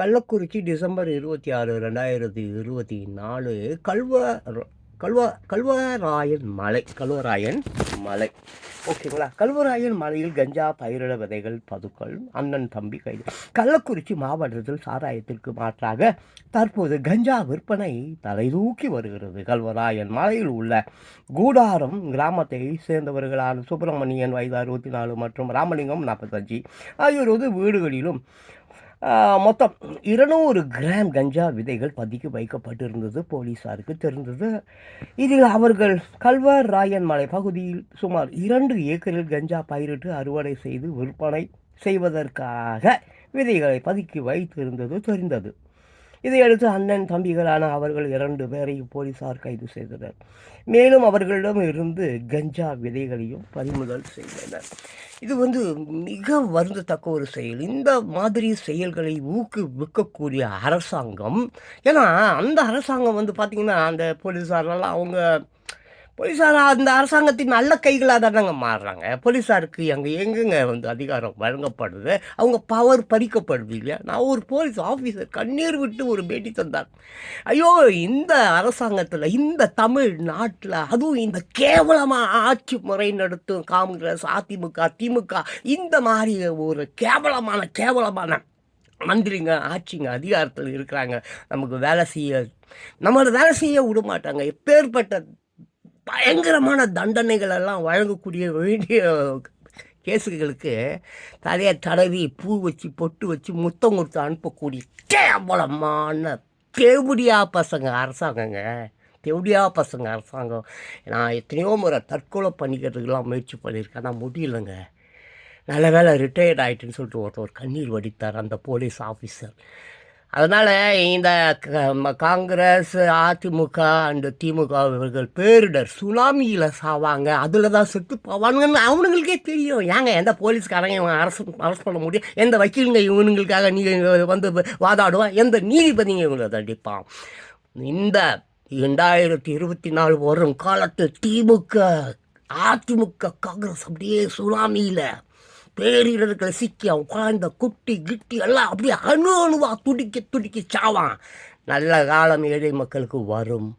Kallakurichi December இருபத்தி ஆறு ரெண்டாயிரத்தி இருபத்தி நாலு கல்வ கல்வ கல்வராயன் மலை கல்வராயன் மலை. ஓகேங்களா? கல்வராயன் மலையில் கஞ்சா பயிரிட விதைகள் பதுக்கள் அண்ணன் தம்பி கைது. கள்ளக்குறிச்சி மாவட்டத்தில் சாராயத்திற்கு மாற்றாக தற்போது கஞ்சா விற்பனை தலைதூக்கி வருகிறது. கல்வராயன் மலையில் உள்ள கூடாரம் கிராமத்தை சேர்ந்தவர்களான சுப்பிரமணியன் வயது அறுபத்தி நாலு மற்றும் ராமலிங்கம் நாற்பத்தஞ்சு ஆகியோர் வந்து வீடுகளிலும் மொத்தம் இருநூறு கிராம் கஞ்சா விதைகள் பதுக்கி வைக்கப்பட்டிருந்தது போலீசாருக்கு தெரிந்தது. இதில் அவர்கள் கல்வர் ராயன் மலை பகுதியில் சுமார் இரண்டு ஏக்கரில் கஞ்சா பயிரிட்டு அறுவடை செய்து விற்பனை செய்வதற்காக விதைகளை பதுக்கி வைத்திருந்தது தெரிந்தது. இதையடுத்து அண்ணன் தம்பிகளான அவர்கள் இரண்டு பேரையும் போலீசார் கைது செய்தனர். மேலும் அவர்களிடம் இருந்து கஞ்சா விதைகளையும் பறிமுதல் செய்தனர். இது வந்து மிக வருந்தத்தக்க ஒரு செயல். இந்த மாதிரி செயல்களை ஊக்குவிக்கக்கூடிய அரசாங்கம் ஏன்னா அந்த அரசாங்கம் வந்து பார்த்திங்கன்னா அந்த போலீஸாரெல்லாம் அவங்க போலீஸார்? அந்த அரசாங்கத்தின் நல்ல கைகளாக தானங்க மாறுறாங்க. போலீஸாருக்கு அங்கே எங்கெங்க வந்து அதிகாரம் வழங்கப்படுது? அவங்க பவர் பறிக்கப்படுது இல்லையா? நான் ஒரு போலீஸ் ஆஃபீஸர் கண்ணீர் விட்டு ஒரு பேட்டி தந்தார். ஐயோ இந்த அரசாங்கத்தில் இந்த தமிழ் நாட்டில் அதுவும் இந்த கேவலமாக ஆட்சி முறை நடத்தும் காங்கிரஸ் அதிமுக திமுக இந்த மாதிரி ஒரு கேவலமான கேவலமான மந்திரிங்க ஆட்சிங்க அதிகாரத்தில் இருக்கிறாங்க. நமக்கு வேலை செய்ய நம்மளை வேலை செய்ய விட மாட்டாங்க எப்பேற்பட்ட பயங்கரமான தண்டனைகள் எல்லாம் வழங்கக்கூடிய வேண்டிய கேஸுகளுக்கு தலையை தடவி பூ வச்சு பொட்டு வச்சு முத்தம் கொடுத்து அனுப்பக்கூடிய கேவலமான தேவடியா பசங்க அரசாங்கங்க. தேவடியா பசங்க அரசாங்கம். நான் எத்தனையோ முறை தற்கொலை பண்ணிக்கிறதுக்கெல்லாம் முயற்சி பண்ணியிருக்கேன். ஆனால் முடியலைங்க. நல்ல வேலை ரிட்டையர்ட் ஆகிட்டுன்னு சொல்லிட்டு ஒருத்தர் கண்ணீர் வடித்தார் அந்த போலீஸ் ஆஃபீஸர் அதனால் இந்த க- ம- காங்கிரஸ் அதிமுக அண்டு திமுக இவர்கள் பேரிடர் சுனாமியில் சாவாங்க. அதில் தான் செத்து போவானுங்கன்னு அவனுங்களுக்கே தெரியும். ஏங்க எந்த போலீஸ்காரங்க இவன் அரசு அரசு பண்ண முடியும்? எந்த வக்கீலுங்க இவனுங்களுக்காக நீ வந்து வாதாடுவான்? எந்த நீதிபதிங்க இவங்களை தண்டிப்பான்? இந்த ரெண்டாயிரத்தி இருபத்தி நாலு வரும் காலத்தில் திமுக அதிமுக காங்கிரஸ் அப்படியே சுனாமியில் பேரிடர்களை சிக்கி உட்காந்த குட்டி கிட்டி எல்லாம் அப்படியே அணு அணுவாக துடிக்க துடிக்க சாவான். நல்ல காலம் ஏழை மக்களுக்கு வரும்.